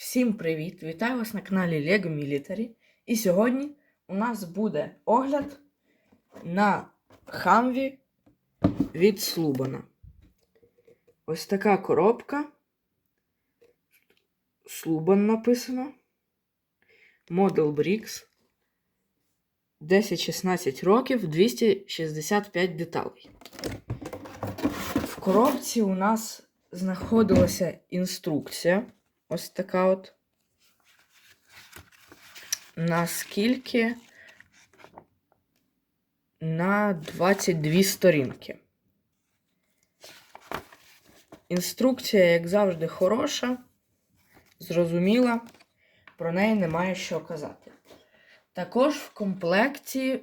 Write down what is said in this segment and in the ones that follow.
Всім привіт! Вітаю вас на каналі LEGO Military. І сьогодні у нас буде огляд на Хамві від Слубана. Ось така коробка. Слубан написано. Model Bricks. 10-16 років, 265 деталей. В коробці у нас знаходилася інструкція. Ось така от. Наскільки на 22 сторінки. Інструкція, як завжди, хороша, зрозуміла, про неї немає що казати. Також в комплекті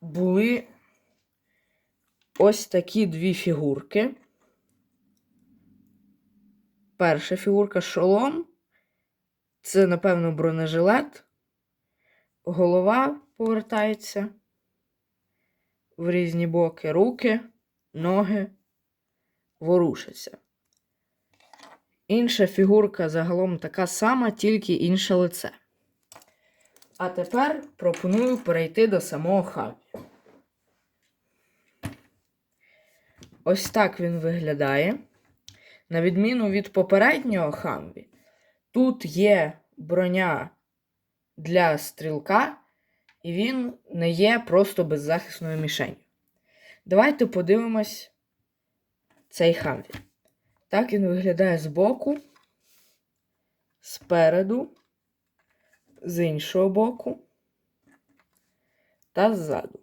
були ось такі дві фігурки. Перша фігурка шолом. Це, напевно, бронежилет. Голова повертається в різні боки, руки, ноги ворушаться. Інша фігурка загалом така сама, тільки інше лице. А тепер пропоную перейти до самого хабі. Ось так він виглядає. На відміну від попереднього Хамві, тут є броня для стрілка, і він не є просто беззахисною мішенью. Давайте подивимось цей Хамві. Так він виглядає збоку, спереду, з іншого боку та ззаду.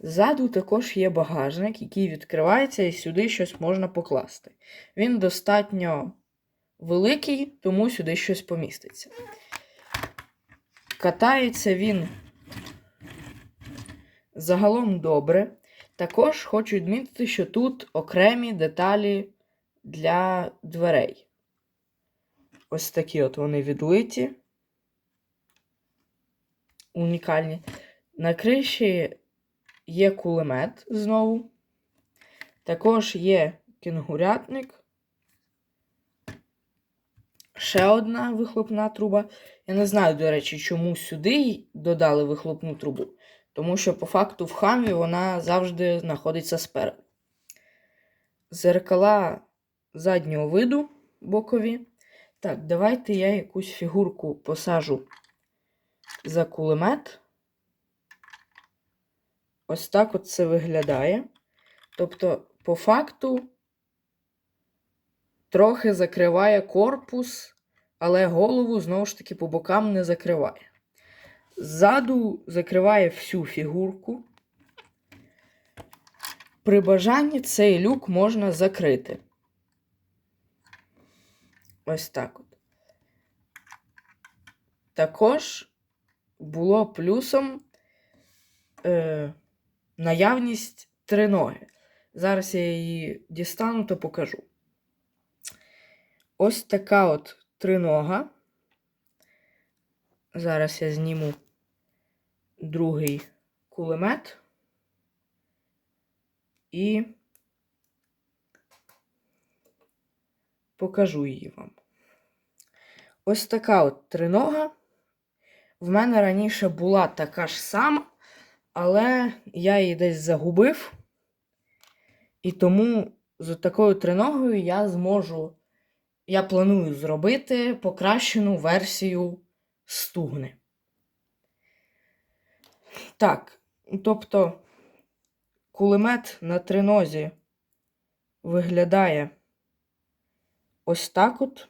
Ззаду також є багажник, який відкривається, і сюди щось можна покласти. Він достатньо великий, тому сюди щось поміститься. Катається він загалом добре. Також хочу відмітити, що тут окремі деталі для дверей. Ось такі от вони відлиті. Унікальні. На криші є кулемет знову. Також є кінгурятник. Ще одна вихлопна труба. Я не знаю, до речі, чому сюди додали вихлопну трубу. Тому що, по факту, в хамі вона завжди знаходиться спереду. Зеркала заднього виду бокові. Так, давайте я якусь фігурку посажу за кулемет. Ось так от це виглядає. Тобто, по факту, трохи закриває корпус, але голову, знову ж таки, по бокам не закриває. Ззаду закриває всю фігурку. При бажанні цей люк можна закрити. Ось так от. Також було плюсом. Наявність триноги. Зараз я її дістану та покажу. Ось така от тринога. Зараз я зніму другий кулемет і покажу її вам. Ось така от тринога. В мене раніше була така ж сама але я її десь загубив. І тому з такою триногою я зможу. Я планую зробити покращену версію стугни. Так, тобто кулемет на тринозі виглядає ось так от.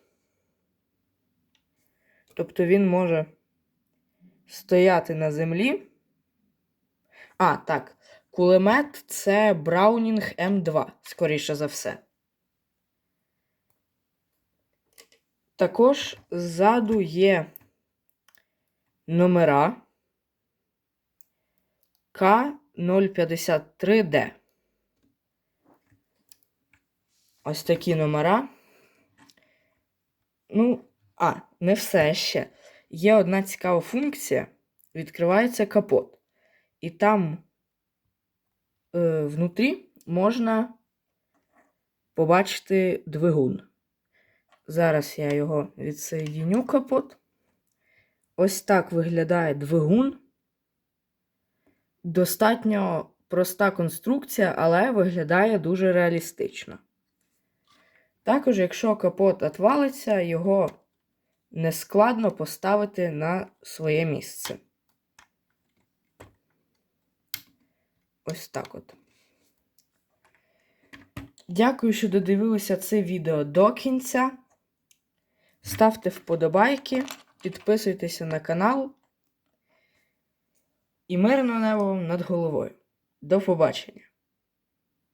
Тобто він може стояти на землі. А, так. Кулемет це Браунінг М2, скоріше за все. Також ззаду є номера К053Д. Ось такі номера. Ну, а, не все ще. Є одна цікава функція. Відкривається капот. І там е, внутрі можна побачити двигун. Зараз я його відсоєдіню капот. Ось так виглядає двигун. Достатньо проста конструкція, але виглядає дуже реалістично. Також, якщо капот отвалиться, його нескладно поставити на своє місце. Ось так от. Дякую, що додивилися це відео до кінця. Ставте вподобайки, підписуйтеся на канал. І мирного неба вам над головою. До побачення!